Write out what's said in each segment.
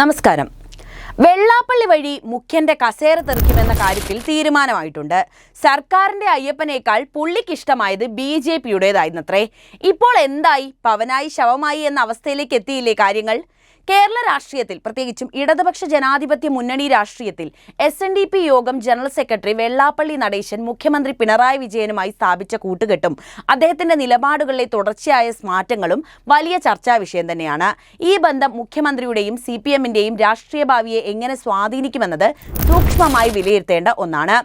നമസ്കാരം. വെള്ളാപ്പള്ളി വഴി മുഖ്യന്റെ കസേര തെറിക്കുമെന്ന കാര്യത്തിൽ തീരുമാനമായിട്ടുണ്ട്. സർക്കാരിന്റെ അയ്യപ്പനേക്കാൾ പുള്ളിക്കിഷ്ടമായത് ബി ജെ പിയുടേതായിരുന്നത്രേ. ഇപ്പോൾ എന്തായി? പവനായി ശവമായി എന്ന അവസ്ഥയിലേക്ക് എത്തിയില്ലേ കാര്യങ്ങൾ? കേരള രാഷ്ട്രീയത്തിൽ പ്രത്യേകിച്ചും ഇടതുപക്ഷ ജനാധിപത്യ മുന്നണി രാഷ്ട്രീയത്തിൽ എസ് എൻ ഡി പി യോഗം ജനറൽ സെക്രട്ടറി വെള്ളാപ്പള്ളി നടേശൻ മുഖ്യമന്ത്രി പിണറായി വിജയനുമായി സ്ഥാപിച്ച കൂട്ടുകെട്ടും അദ്ദേഹത്തിന്റെ നിലപാടുകളിലെ തുടർച്ചയായ മാറ്റങ്ങളും വലിയ ചർച്ചാ വിഷയം തന്നെയാണ്. ഈ ബന്ധം മുഖ്യമന്ത്രിയുടെയും സി പി എമ്മിന്റെയും രാഷ്ട്രീയ ഭാവിയെ എങ്ങനെ സ്വാധീനിക്കുമെന്നത് സൂക്ഷ്മമായി വിലയിരുത്തേണ്ട ഒന്നാണ്.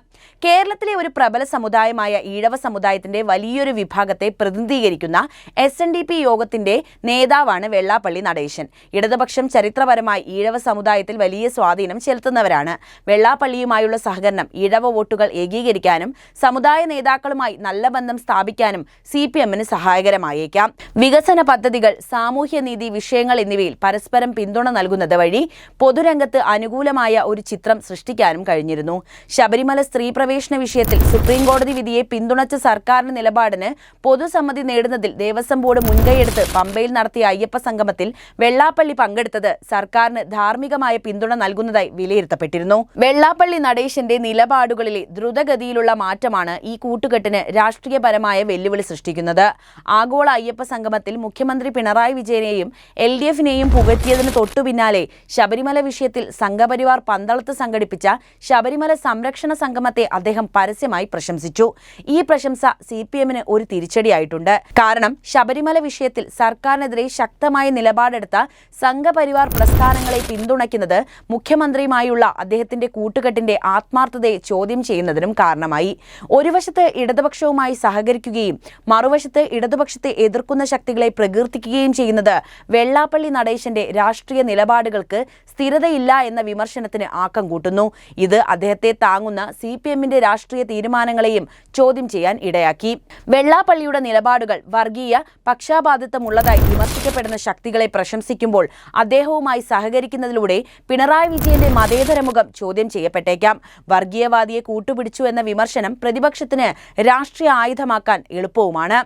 കേരളത്തിലെ ഒരു പ്രബല സമുദായമായ ഈഴവ സമുദായത്തിന്റെ വലിയൊരു വിഭാഗത്തെ പ്രതിനിധീകരിക്കുന്ന എസ് എൻ ഡി പി യോഗത്തിന്റെ നേതാവാണ് വെള്ളാപ്പള്ളി നടേശൻ. ഇടതുപക്ഷം ചരിത്രപരമായി ഈഴവ സമുദായത്തിൽ വലിയ സ്വാധീനം ചെലുത്തുന്നവരാണ്. വെള്ളാപ്പള്ളിയുമായുള്ള സഹകരണം ഈഴവ വോട്ടുകൾ ഏകീകരിക്കാനും സമുദായ നേതാക്കളുമായി നല്ല ബന്ധം സ്ഥാപിക്കാനും സി പി എമ്മിന് സഹായകരമായേക്കാം. വികസന പദ്ധതികൾ സാമൂഹ്യനീതി വിഷയങ്ങൾ എന്നിവയിൽ പരസ്പരം പിന്തുണ നൽകുന്നത് വഴി പൊതുരംഗത്ത് അനുകൂലമായ ഒരു ചിത്രം സൃഷ്ടിക്കാനും കഴിഞ്ഞിരുന്നു. ശബരിമല സ്ത്രീ പ്രവേശന വിഷയത്തിൽ സുപ്രീം കോടതി വിധിയെ പിന്തുണച്ച സർക്കാരിന്റെ നിലപാടിന് പൊതുസമ്മതി നേടുന്നതിൽ ദേവസ്വം ബോർഡ് മുൻകൈയെടുത്ത് പമ്പയിൽ നടത്തിയ അയ്യപ്പ സംഗമത്തിൽ വെള്ളാപ്പള്ളി പങ്കെടുത്തത് സർക്കാരിന് ധാർമ്മികമായ പിന്തുണ നൽകുന്നതായി വിലയിരുത്തപ്പെട്ടിരുന്നു. വെള്ളാപ്പള്ളി നടേശന്റെ നിലപാടുകളിലെ ദ്രുതഗതിയിലുള്ള മാറ്റമാണ് ഈ കൂട്ടുകെട്ടിന് രാഷ്ട്രീയപരമായ വെല്ലുവിളി സൃഷ്ടിക്കുന്നത്. ആഗോള അയ്യപ്പ സംഗമത്തിൽ മുഖ്യമന്ത്രി പിണറായി വിജയനെയും എൽ ഡി എഫിനെയും പുകറ്റിയതിന് തൊട്ടുപിന്നാലെ ശബരിമല വിഷയത്തിൽ സംഘപരിവാർ പന്തളത്ത് സംഘടിപ്പിച്ച ശബരിമല സംരക്ഷണ സംഗമത്തെ അദ്ദേഹം പരസ്യമായി പ്രശംസിച്ചു. ഈ പ്രശംസ സി പി എമ്മിന് ഒരു തിരിച്ചടിയായിട്ടുണ്ട്. കാരണം ശബരിമല വിഷയത്തിൽ സർക്കാരിനെതിരെ ശക്തമായ നിലപാടെടുത്ത സംഘപരിവാർ പ്രസ്ഥാനങ്ങളെ പിന്തുണയ്ക്കുന്നത് മുഖ്യമന്ത്രിയുമായുള്ള അദ്ദേഹത്തിന്റെ കൂട്ടുകെട്ടിന്റെ ആത്മാർത്ഥതയെ ചോദ്യം ചെയ്യുന്നതിനും കാരണമായി. ഒരു വശത്ത് ഇടതുപക്ഷവുമായി സഹകരിക്കുകയും മറുവശത്ത് ഇടതുപക്ഷത്തെ എതിർക്കുന്ന ശക്തികളെ പ്രകീർത്തിക്കുകയും ചെയ്യുന്നത് വെള്ളാപ്പള്ളി നടേശന്റെ രാഷ്ട്രീയ നിലപാടുകൾക്ക് സ്ഥിരതയില്ല എന്ന വിമർശനത്തിന് ആക്കം കൂട്ടുന്നു. ഇത് അദ്ദേഹത്തെ താങ്ങുന്ന സി പി എമ്മിന്റെ രാഷ്ട്രീയ തീരുമാനങ്ങളെയും ചോദ്യം ചെയ്യാൻ ഇടയാക്കി. വെള്ളാപ്പള്ളിയുടെ നിലപാടുകൾ വർഗീയ പക്ഷാപാതിത്വമുള്ളതായി വിമർശിക്കപ്പെടുന്ന ശക്തികളെ പ്രശംസിക്കുമ്പോൾ അദ്ദേഹവുമായി സഹകരിക്കുന്നതിലൂടെ പിണറായി വിജയന്റെ മതേതര മുഖം ചോദ്യം ചെയ്യപ്പെട്ടേക്കാം. വർഗീയവാദിയെ കൂട്ടുപിടിച്ചു എന്ന വിമർശനം പ്രതിപക്ഷത്തിന് രാഷ്ട്രീയ ആയുധമാക്കാൻ എളുപ്പവുമാണ്.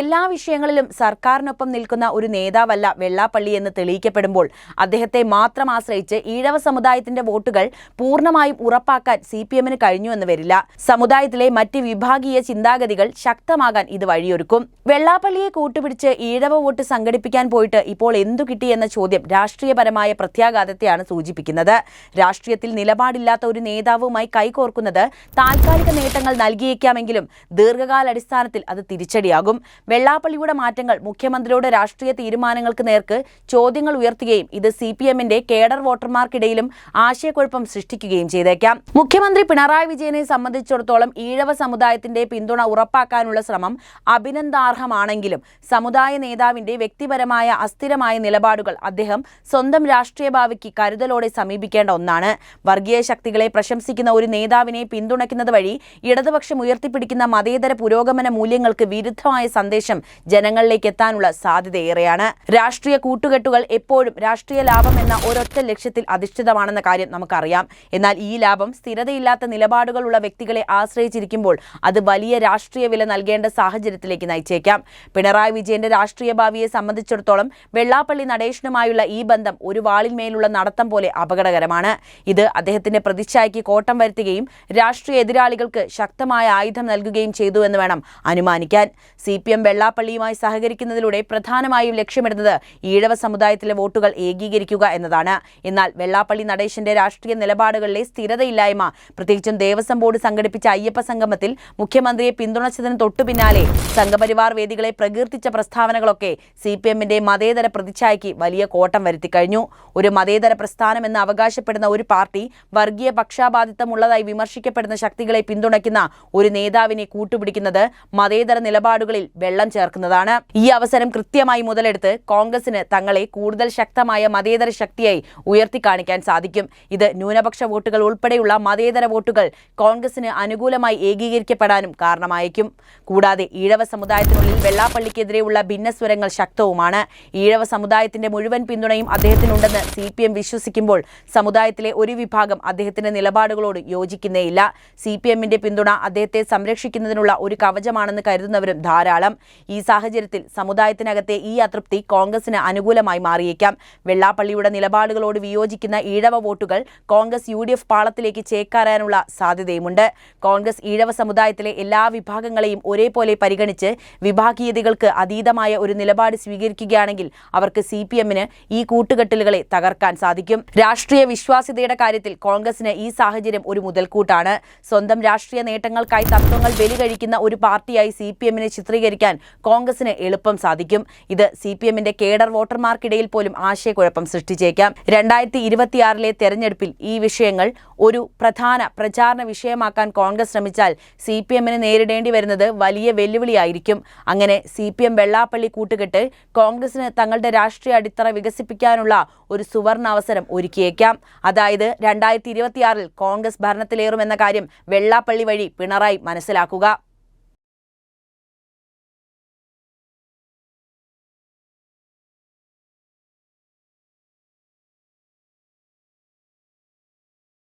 എല്ലാ വിഷയങ്ങളിലും സർക്കാരിനൊപ്പം നിൽക്കുന്ന ഒരു നേതാവല്ല വെള്ളാപ്പള്ളി എന്ന് തെളിയിക്കപ്പെടുമ്പോൾ അദ്ദേഹത്തെ മാത്രം ആശ്രയിച്ച് ഈഴവ സമുദായത്തിന്റെ വോട്ടുകൾ പൂർണമായും ഉറപ്പാക്കാൻ സി പി എമ്മിന് കഴിഞ്ഞുവെന്ന് വരില്ല. സമുദായത്തിലെ മറ്റ് വിഭാഗീയ ചിന്താഗതികൾ ശക്തമാകാൻ ഇത് വഴിയൊരുക്കും. വെള്ളാപ്പള്ളിയെ കൂട്ടുപിടിച്ച് ഈഴവ വോട്ട് സംഘടിപ്പിക്കാൻ പോയിട്ട് ഇപ്പോൾ എന്തു കിട്ടി എന്ന ചോദ്യം രാഷ്ട്രീയപരമായ പ്രത്യാഘാതത്തെയാണ് സൂചിപ്പിക്കുന്നത്. രാഷ്ട്രീയത്തിൽ നിലപാടില്ലാത്ത ഒരു നേതാവുമായി കൈകോർക്കുന്നത് താൽക്കാലിക നേട്ടങ്ങൾ നൽകിയേക്കാമെങ്കിലും ദീർഘകാലാടിസ്ഥാനത്തിൽ അത് തിരിച്ചടിയാകും. വെള്ളാപ്പള്ളിയുടെ മാറ്റങ്ങൾ മുഖ്യമന്ത്രിയുടെ രാഷ്ട്രീയ തീരുമാനങ്ങൾക്ക് നേർക്ക് ചോദ്യങ്ങൾ ഉയർത്തുകയും ഇത് സി പി എമ്മിന്റെ കേഡർ വോട്ടർമാർക്കിടയിലും ആശയക്കുഴപ്പം സൃഷ്ടിക്കുകയും ചെയ്തേക്കാം. മുഖ്യമന്ത്രി പിണറായി വിജയനെ സംബന്ധിച്ചിടത്തോളം ഈഴവ സമുദായത്തിന്റെ പിന്തുണ ഉറപ്പാക്കാനുള്ള ശ്രമം അഭിനന്ദാർഹമാണെങ്കിലും സമുദായ നേതാവിന്റെ വ്യക്തിപരമായ അസ്ഥിരമായ നിലപാടുകൾ അദ്ദേഹം സ്വന്തം രാഷ്ട്രീയ ഭാവിക്ക് കരുതലോടെ സമീപിക്കേണ്ട ഒന്നാണ്. വർഗീയ ശക്തികളെ പ്രശംസിക്കുന്ന ഒരു നേതാവിനെ പിന്തുണയ്ക്കുന്നത് വഴി ഇടതുപക്ഷം ഉയർത്തിപ്പിടിക്കുന്ന മതേതര പുരോഗമന മൂല്യങ്ങൾക്ക് വിരുദ്ധമായ സന്ദേശം ജനങ്ങളിലേക്ക് എത്താനുള്ള സാധ്യതയേറെയാണ് രാഷ്ട്രീയ കൂട്ടുകെട്ടുകൾ എപ്പോഴും രാഷ്ട്രീയ ലാഭം എന്ന ഒരൊറ്റ ലക്ഷ്യത്തിൽ അധിഷ്ഠിതമാണെന്ന കാര്യം നമുക്കറിയാം. എന്നാൽ ഈ ലാഭം സ്ഥിരതയില്ലാത്ത നിലപാടുകളുള്ള വ്യക്തികളെ ആശ്രയിച്ചിരിക്കുമ്പോൾ അത് വലിയ രാഷ്ട്രീയ വില നൽകേണ്ട സാഹചര്യത്തിലേക്ക് നയിച്ചേക്കാം. പിണറായി വിജയന്റെ രാഷ്ട്രീയ ഭാവിയെ സംബന്ധിച്ചിടത്തോളം വെള്ളാപ്പള്ളി നടേശനുമായുള്ള ഈ ബന്ധം ഒരു വാളിന്മേലുള്ള നടത്തം പോലെ അപകടകരമാണ്. ഇത് അദ്ദേഹത്തിന്റെ പ്രതിച്ഛായയ്ക്ക് കോട്ടം വരുത്തുകയും രാഷ്ട്രീയ എതിരാളികൾക്ക് ശക്തമായ ആയുധം നൽകുകയും ചെയ്തു എന്ന് വേണം അനുമാനിക്കാൻ. സി. പി എം വെള്ളാപ്പള്ളിയുമായി സഹകരിക്കുന്നതിലൂടെ പ്രധാനമായും ലക്ഷ്യമിടുന്നത് ഈഴവ സമുദായത്തിലെ വോട്ടുകൾ ഏകീകരിക്കുക എന്നതാണ്. എന്നാൽ വെള്ളാപ്പള്ളി നടേശന്റെ രാഷ്ട്രീയ നിലപാടുകളിലെ സ്ഥിരതയില്ലായ്മ പ്രത്യേകിച്ചും ദേവസ്വം ബോർഡ് സംഘടിപ്പിച്ച അയ്യപ്പ സംഗമത്തിൽ മുഖ്യമന്ത്രിയെ പിന്തുണച്ചതിന് തൊട്ടുപിന്നാലെ സംഘപരിവാർ വേദികളെ പ്രകീർത്തിച്ച പ്രസ്താവനകളൊക്കെ സി പി എമ്മിന്റെ മതേതര പ്രതിച്ഛായയ്ക്ക് വലിയ കോട്ടം വരുത്തിക്കഴിഞ്ഞു. ഒരു മതേതര പ്രസ്ഥാനമെന്ന് അവകാശപ്പെടുന്ന ഒരു പാർട്ടി വർഗീയ പക്ഷാപാതിത്വമുള്ളതായി വിമർശിക്കപ്പെടുന്ന ശക്തികളെ പിന്തുണയ്ക്കുന്ന ഒരു നേതാവിനെ കൂട്ടുപിടിക്കുന്നത് മതേതര നിലപാടുകളിൽ വെള്ളം ചേർക്കുന്നതാണ്. ഈ അവസരം കൃത്യമായി മുതലെടുത്ത് കോൺഗ്രസിന് തങ്ങളെ കൂടുതൽ ശക്തമായ മതേതര ശക്തിയായി ഉയർത്തിക്കാണിക്കാൻ സാധിക്കും. ഇത് ന്യൂനപക്ഷ വോട്ടുകൾ ഉൾപ്പെടെയുള്ള മതേതര വോട്ടുകൾ കോൺഗ്രസിന് അനുകൂലമായി ഏകീകരിക്കപ്പെടാനും കാരണമായേക്കും. കൂടാതെ ഈഴവ സമുദായത്തിനുള്ളിൽ വെള്ളാപ്പള്ളിക്കെതിരെയുള്ള ഭിന്നസ്വരങ്ങൾ ശക്തവുമാണ്. ഈഴവ സമുദായത്തിന്റെ മുഴുവൻ പിന്തുണയും അദ്ദേഹത്തിനുണ്ടെന്ന് സി പി എം വിശ്വസിക്കുമ്പോൾ സമുദായത്തിലെ ഒരു വിഭാഗം അദ്ദേഹത്തിന്റെ നിലപാടുകളോട് യോജിക്കുന്നേയില്ല. സി പി എമ്മിന്റെ പിന്തുണ അദ്ദേഹത്തെ സംരക്ഷിക്കുന്നതിനുള്ള ഒരു കവചമാണെന്ന് കരുതുന്നവരും ധാരാളം അടയാളം ഈ സാഹചര്യത്തിൽ സമുദായത്തിനകത്തെ ഈ അതൃപ്തി കോൺഗ്രസിന് അനുകൂലമായി മാറിയേക്കാം. വെള്ളാപ്പള്ളിയുടെ നിലപാടുകളോട് വിയോജിക്കുന്ന ഈഴവ വോട്ടുകൾ കോൺഗ്രസ് യു ഡി എഫ് പാളത്തിലേക്ക് ചേക്കാറാനുള്ള സാധ്യതയുമുണ്ട്. കോൺഗ്രസ് ഈഴവ സമുദായത്തിലെ എല്ലാ വിഭാഗങ്ങളെയും ഒരേപോലെ പരിഗണിച്ച് വിഭാഗീയതകൾക്ക് അതീതമായ ഒരു നിലപാട് സ്വീകരിക്കുകയാണെങ്കിൽ അവർക്ക് സി പി എമ്മിന് ഈ കൂട്ടുകെട്ടലുകളെ തകർക്കാൻ സാധിക്കും. രാഷ്ട്രീയ വിശ്വാസ്യതയുടെ കാര്യത്തിൽ കോൺഗ്രസിന് ഈ സാഹചര്യം ഒരു മുതൽക്കൂട്ടാണ്. സ്വന്തം രാഷ്ട്രീയ നേട്ടങ്ങൾക്കായി തത്വങ്ങൾ ബലി കഴിക്കുന്ന ഒരു പാർട്ടിയായി സി പി എമ്മിനെ ചിത്രീകരിക്കാൻ കോൺഗ്രസിന് എളുപ്പം സാധിക്കും. ഇത് സി പി എമ്മിന്റെ കേഡർ വോട്ടർമാർക്കിടയിൽ പോലും ആശയക്കുഴപ്പം സൃഷ്ടിച്ചേക്കാം. രണ്ടായിരത്തി ഇരുപത്തിയാറിലെ തെരഞ്ഞെടുപ്പിൽ ഈ വിഷയങ്ങൾ ഒരു പ്രധാന പ്രചാരണ വിഷയമാക്കാൻ കോൺഗ്രസ് ശ്രമിച്ചാൽ സി പി എമ്മിന് നേരിടേണ്ടി വരുന്നത് വലിയ വെല്ലുവിളിയായിരിക്കും. അങ്ങനെ സി പി എം വെള്ളാപ്പള്ളി കൂട്ടുകെട്ട് കോൺഗ്രസിന് തങ്ങളുടെ രാഷ്ട്രീയ അടിത്തറ വികസിപ്പിക്കാനുള്ള ഒരു സുവർണ അവസരം ഒരുക്കിയേക്കാം. അതായത് രണ്ടായിരത്തി ഇരുപത്തിയാറിൽ കോൺഗ്രസ് ഭരണത്തിലേറുമെന്ന കാര്യം വെള്ളാപ്പള്ളി വഴി പിണറായി മനസ്സിലാക്കുക.